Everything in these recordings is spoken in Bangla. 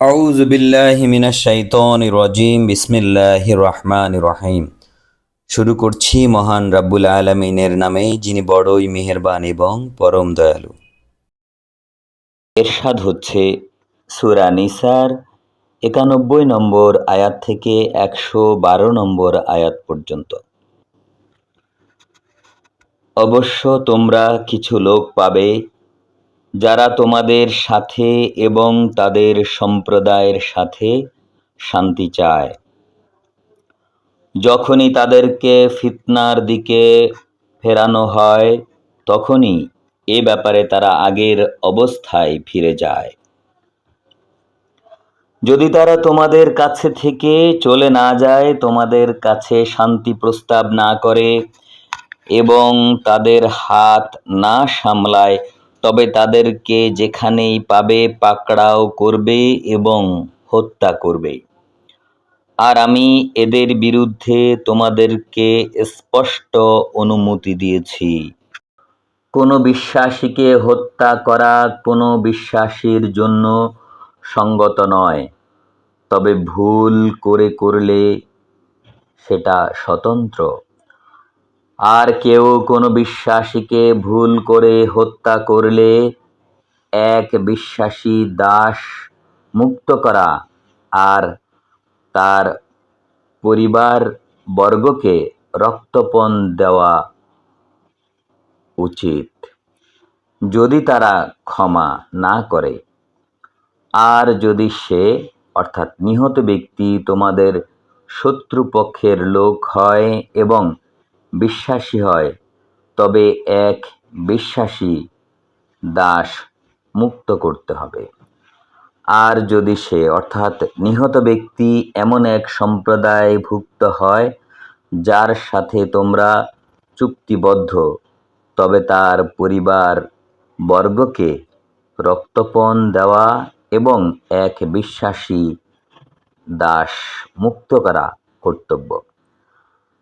আউজ বিল্লাহ মিনা শাইতন রজিম বিসমিল্লাহ রহমান রহিম। শুরু করছি মহান রাব্বুল আলমিনের নামে, যিনি বড়ই মেহেরবান এবং পরম দয়ালু। এরশাদ হচ্ছে সুরা নিসার, একানব্বই নম্বর আয়াত থেকে একশো বারো নম্বর আয়াত পর্যন্ত। অবশ্য তোমরা কিছু লোক পাবে যারা তোমাদের সাথে এবং তাদের সম্প্রদায়ের সাথে শান্তি চায়। যখনই তাদেরকে ফিতনার দিকে ফেরানো হয়, তখনই এ ব্যাপারে তারা আগের অবস্থায় ফিরে যায়। যদি তারা তোমাদের কাছে থেকে চলে না যায়, তোমাদের কাছে শান্তি প্রস্তাব না করে এবং তাদের হাত না সামলায় তবে তাদেরকে যেখানেই পাবে পাকড়াও করবে এবং হত্যা করবে। আর আমি এদের বিরুদ্ধে তোমাদেরকে স্পষ্ট অনুমতি দিয়েছি। কোনো বিশ্বাসীকে হত্যা করা কোনো বিশ্বাসীর জন্য সঙ্গত নয়, তবে ভুল করে করলে সেটা স্বতন্ত্র। আর কেউ কোনো বিশ্বাসীকে ভুল করে হত্যা করলে এক বিশ্বাসী দাস মুক্ত করা আর তার পরিবার বর্গকে রক্তপণ দেওয়া উচিত। যদি তারা ক্ষমা না করে, আর যদি সে, অর্থাৎ নিহত ব্যক্তি, তোমাদের শত্রুপক্ষের লোক হয় এবং বিশ্বাসী হয়, তবে এক বিশ্বাসী দাস মুক্ত করতে হবে। আর যদি সে, অর্থাৎ নিহত ব্যক্তি, এমন এক সম্প্রদায়ভুক্ত হয়, যার সাথে তোমরা চুক্তিবদ্ধ, তবে তার পরিবার বর্গকে রক্তপণ দেওয়া এবং এক বিশ্বাসী দাস মুক্ত করা কর্তব্য।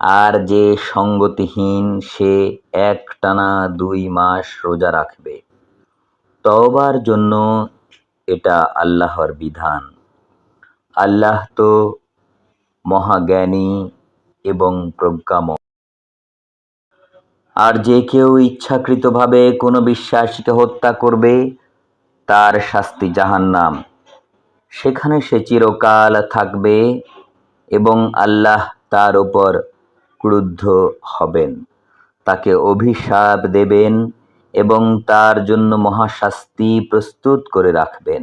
আর যে সঙ্গতিহীন সে এক টানা দুই মাস রোজা রাখবে। তওবার জন্য এটা আল্লাহর বিধান। আল্লাহ তো মহাজ্ঞানী এবং প্রজ্ঞাম আর যে কেউ ইচ্ছাকৃতভাবে কোনো বিশ্বাসীকে হত্যা করবে, তার শাস্তি জাহান্নাম। সেখানে সে চিরকাল থাকবে এবং আল্লাহ তার উপর ক্রুদ্ধ হবেন। তাকে অভিশাপ দেবেন এবং তার জন্য মহাশাস্তি প্রস্তুত করে রাখবেন।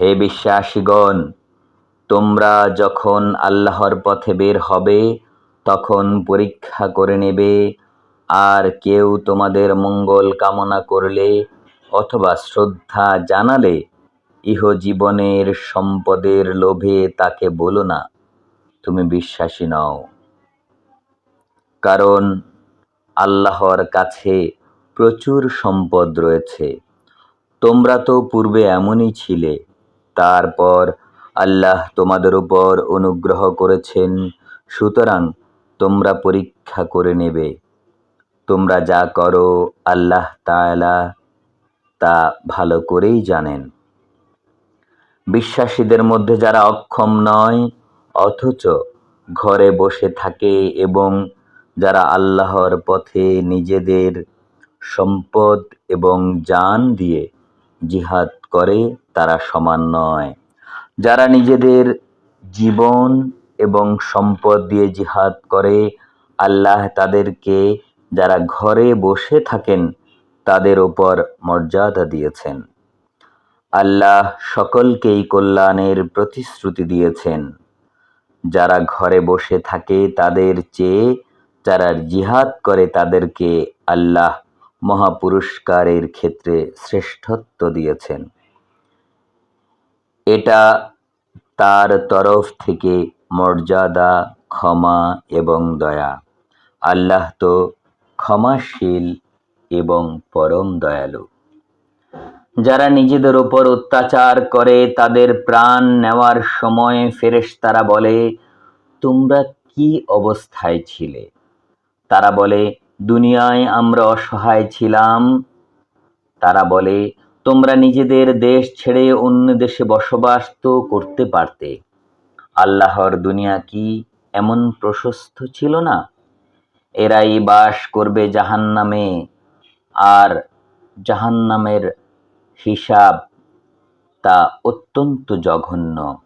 হে বিশ্বাসীগণ, তোমরা যখন আল্লাহর পথে বের হবে, তখন পরীক্ষা করে নেবে, আর কেউ তোমাদের মঙ্গল কামনা করলে অথবা শ্রদ্ধা জানালে, ইহজীবনের সম্পদের লোভে তাকে বলো না। তুমি বিশ্বাসী নও। কারণ আল্লাহর কাছে প্রচুর সম্পদ রয়েছে। তোমরা তো পূর্বে এমনই ছিলে। তারপর আল্লাহ তোমাদের উপর অনুগ্রহ করেছেন, সুতরাং তোমরা পরীক্ষা করে নেবে। তোমরা যা করো আল্লাহ তাআলা তা ভালো করেই জানেন। বিশ্বাসীদের মধ্যে যারা অক্ষম নয়, অথচ ঘরে বসে থাকে এবং যারা আল্লাহর পথে নিজেদের সম্পদ এবং জান দিয়ে জিহাদ করে, তারা সমান নয়। যারা নিজেদের জীবন এবং সম্পদ দিয়ে জিহাদ করে, আল্লাহ তাদেরকে যারা ঘরে বসে থাকেন, তাদের ওপর মর্যাদা দিয়েছেন। আল্লাহ সকলকেই কল্যাণের প্রতিশ্রুতি দিয়েছেন। যারা ঘরে বসে থাকে, তাদের চেয়ে যারা জিহাদ করে তাদেরকে আল্লাহ মহাপুরস্কারের ক্ষেত্রে শ্রেষ্ঠত্ব দিয়েছেন। এটা তার তরফ থেকে মর্যাদা, ক্ষমা এবং দয়া। আল্লাহ তো ক্ষমাশীল এবং পরম দয়ালু। যারা নিজেদের ওপর অত্যাচার করে তাদের প্রাণ নেওয়ার সময় ফেরেশতারা বলে, তোমরা কি অবস্থায় ছিলে? তারা বলে, দুনিয়ায় আমরা অসহায় ছিলাম। তারা বলে, তোমরা নিজেদের দেশ ছেড়ে অন্য দেশে বসবাস তো করতে পারতে। আল্লাহর দুনিয়া কি এমন প্রশস্ত ছিল না? এরাই বাস করবে জাহান্নামে, আর জাহান্নামের হিসাব তা অত্যন্ত জঘন্য।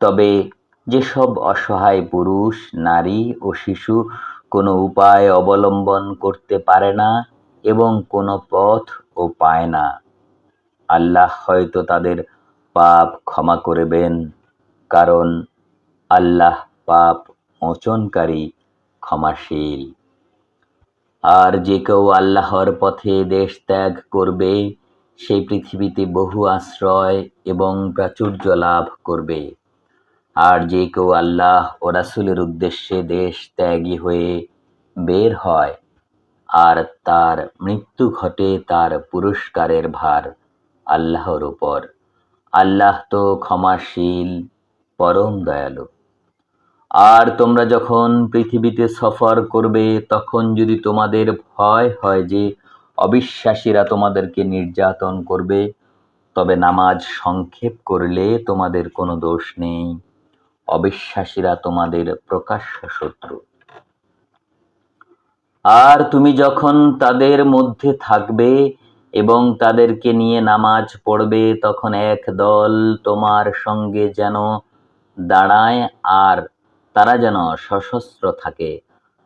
তবে যেসব অসহায় পুরুষ, নারী ও শিশু কোনো উপায় অবলম্বন করতে পারে না এবং কোনো পথ ও পায় না। আল্লাহ হয়তো তাদের পাপ ক্ষমা করবেন, কারণ আল্লাহ পাপ মোচনকারী, ক্ষমাশীল। আর যে কেউ আল্লাহর পথে দেশ ত্যাগ করবে, সেই পৃথিবীতে বহু আশ্রয় এবং প্রাচুর্য লাভ করবে। আর যে কেউ আল্লাহ ও রাসুলের উদ্দেশ্যে দেশ ত্যাগী হয়ে বের হয়, আর তার মৃত্যু ঘটে তার পুরস্কারের ভার আল্লাহর উপর। আল্লাহ তো ক্ষমাশীল, পরম দয়ালু। আর তোমরা যখন পৃথিবীতে সফর করবে, তখন যদি তোমাদের ভয় হয় যে অবিশ্বাসীরা তোমাদেরকে নির্যাতন করবে, তবে নামাজ সংক্ষেপ করলে তোমাদের কোনো দোষ নেই। অবিশ্বাসীরা তোমাদের প্রকাশ্য শত্রু। আর তুমি যখন তাদের মধ্যে থাকবে এবং তাদেরকে নিয়ে নামাজ পড়বে, তখন এক দল তোমার সঙ্গে যেন দাঁড়ায় আর তারা যেন সশস্ত্র থাকে।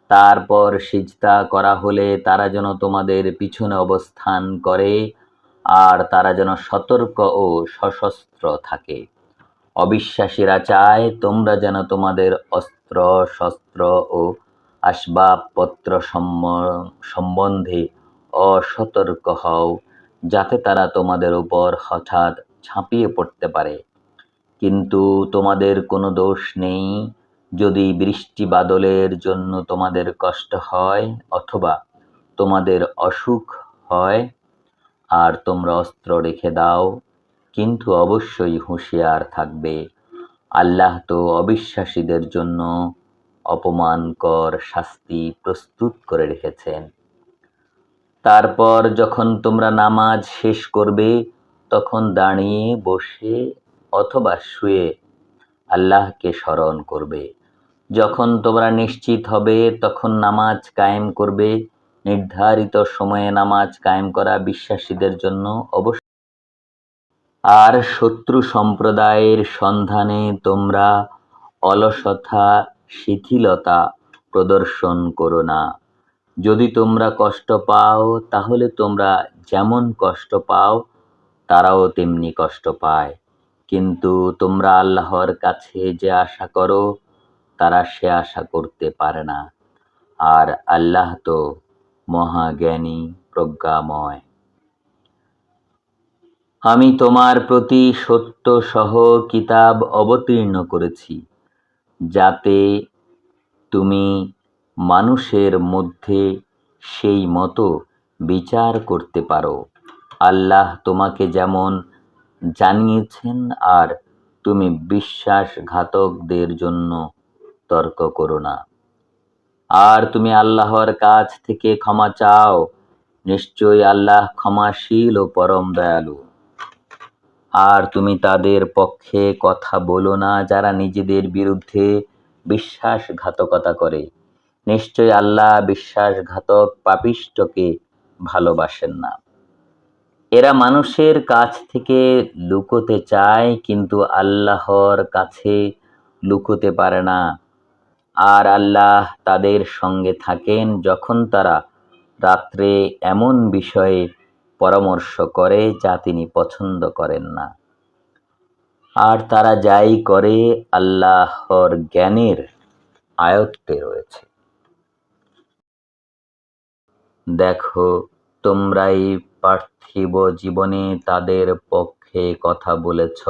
তারপর সিজদা করা হলে তারা যেন তোমাদের পিছনে অবস্থান করে আর তারা যেন সতর্ক ও সশস্ত্র থাকে। অবিশ্বাসীরা চায় তোমরা যেন তোমাদের অস্ত্র, শস্ত্র ও আসবাবপত্র সম্বন্ধে অসতর্ক হও, যাতে তারা তোমাদের উপর হঠাৎ ঝাঁপিয়ে পড়তে পারে। কিন্তু তোমাদের কোনো দোষ নেই, যদি বৃষ্টি বাদলের জন্য তোমাদের কষ্ট হয় অথবা তোমাদের অসুখ হয়, আর তোমরা অস্ত্র রেখে দাও কিন্তু অবশ্যই হুঁশিয়ার থাকবে। আল্লাহ তো অবিশ্বাসীদের জন্য অপমানকর শাস্তি প্রস্তুত করে রেখেছেন। তারপর যখন তোমরা নামাজ শেষ করবে, তখন দাঁড়িয়ে বসে অথবা শুয়ে আল্লাহকে স্মরণ করবে। যখন তোমরা নিশ্চিত হবে, তখন নামাজ কায়েম করবে। নির্ধারিত সময়ে নামাজ কায়েম করা বিশ্বাসীদের জন্য অবশ্য আর শত্রু সম্প্রদায়ের সন্ধানে তোমরা অলসতা, শিথিলতা প্রদর্শন করো না। যদি তোমরা কষ্ট পাও, তাহলে তোমরা যেমন কষ্ট পাও, তারাও তেমনি কষ্ট পায়। কিন্তু তোমরা আল্লাহর কাছে যে আশা করো, তারা সে আশা করতে পারে না। আর আল্লাহ তো মহাজ্ঞানী, প্রজ্ঞাময়। আমি তোমার প্রতি সত্য সহ কিতাব অবতীর্ণ করেছি, যাতে তুমি মানুষের মধ্যে সেই মতো বিচার করতে পারো। আল্লাহ তোমাকে যেমন জানিয়েছেন আর তুমি বিশ্বাসঘাতকদের জন্য তর্ক করো না। আর তুমি আল্লাহর কাছ থেকে ক্ষমা চাও, নিশ্চয়ই আল্লাহ ক্ষমাশীল ও পরম দয়ালু। আর তুমি তাদের পক্ষে কথা বলো না যারা নিজেদের বিরুদ্ধে বিশ্বাসঘাতকতা করে। নিশ্চয় আল্লাহ বিশ্বাসঘাতক পাপিষ্টকে ভালোবাসেন না। এরা মানুষের কাছ থেকে লুকোতে চায়, কিন্তু আল্লাহর কাছে লুকোতে পারে না। আর আল্লাহ তাদের সঙ্গে থাকেন যখন তারা রাত্রে এমন বিষয়ে পরামর্শ করে যা তিনি পছন্দ করেন না। আর তারা যাই করে, আল্লাহর জ্ঞানের আয়ত্তে রয়েছে। দেখো, তোমরাই পার্থিব জীবনে তাদের পক্ষে কথা বলেছ,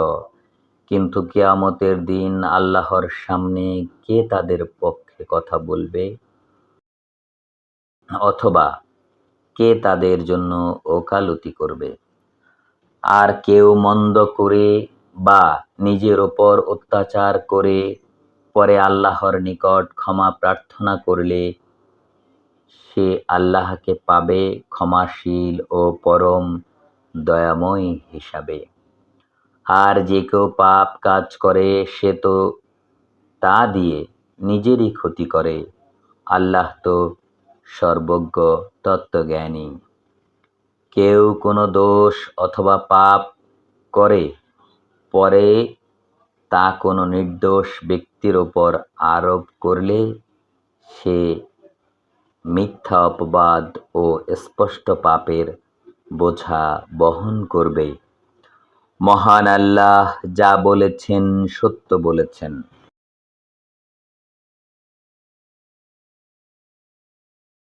কিন্তু কেয়ামতের দিন আল্লাহর সামনে কে তাদের পক্ষে কথা বলবে? অথবা কে তাদের জন্য ওকালতি করবে? আর কেউ মন্দ করে বা নিজের ওপর অত্যাচার করে পরে আল্লাহর নিকট ক্ষমা প্রার্থনা করলে সে আল্লাহকে পাবে ক্ষমাশীল ও পরম দয়াময় হিসাবে। আর যে কেউ পাপ কাজ করে, সে তো তা দিয়ে নিজেরই ক্ষতি করে। আল্লাহ তো সর্বজ্ঞ তত্ত্বজ্ঞানী। কেউ কোনো দোষ অথবা পাপ করে, পরে তা কোনো নির্দোষ ব্যক্তির ওপর আরোপ করলে সে মিথ্যা অপবাদ ও স্পষ্ট পাপের বোঝা বহন করবে। মহান আল্লাহ যা বলেছেন সত্য বলেছেন।